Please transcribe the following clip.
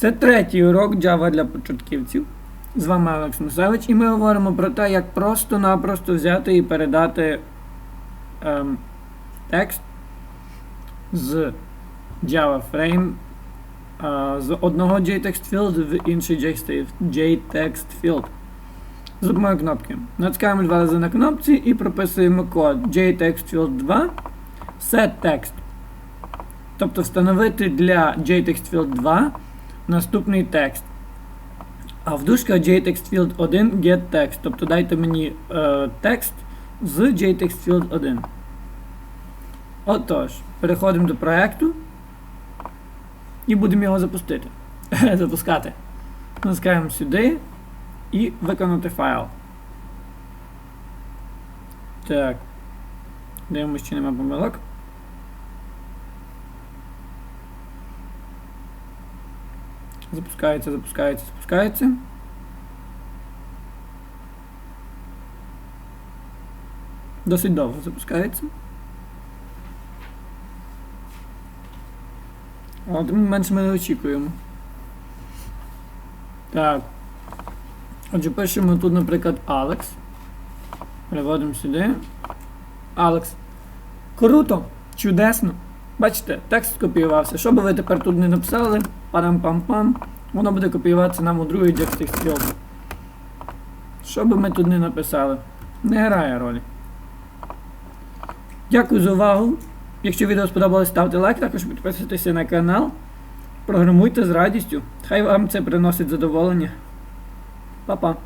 Це третій урок Java для початківців. З вами Алекс Мусевич, і ми говоримо про те, як просто-напросто взяти і передати ем, текст з Java Frame е, з одного JText Field в інший JText Field. За допомогою кнопки. Натискаємо два рази на кнопці і прописуємо код JText Field 2 set text. Тобто встановити для JText Field 2 наступний текст. А в дужках JText Field 1 get text. Тобто дайте мені е, текст з JText Field 1. Отож, переходимо до проекту і будемо його запустити. Запускати. Натискаємо сюди і виконати файл. Так. Дивимося, чи нема помилок. Запускається, запускається, запускається. Досить довго запускається. Але не ми не очікуємо. Так. Отже, пишемо тут, наприклад, Алекс. Переводимо сюди. Алекс. Круто! Чудесно! Бачите, текст скопіювався. Що би ви тепер тут не написали? Парам-пам-пам. Воно буде копіюватися нам у другий Field. Що би ми тут не написали? Не грає ролі. Дякую за увагу. Якщо відео сподобалось, ставте лайк, також підписуйтесь на канал. Програмуйте з радістю. Хай вам це приносить задоволення. Па-па.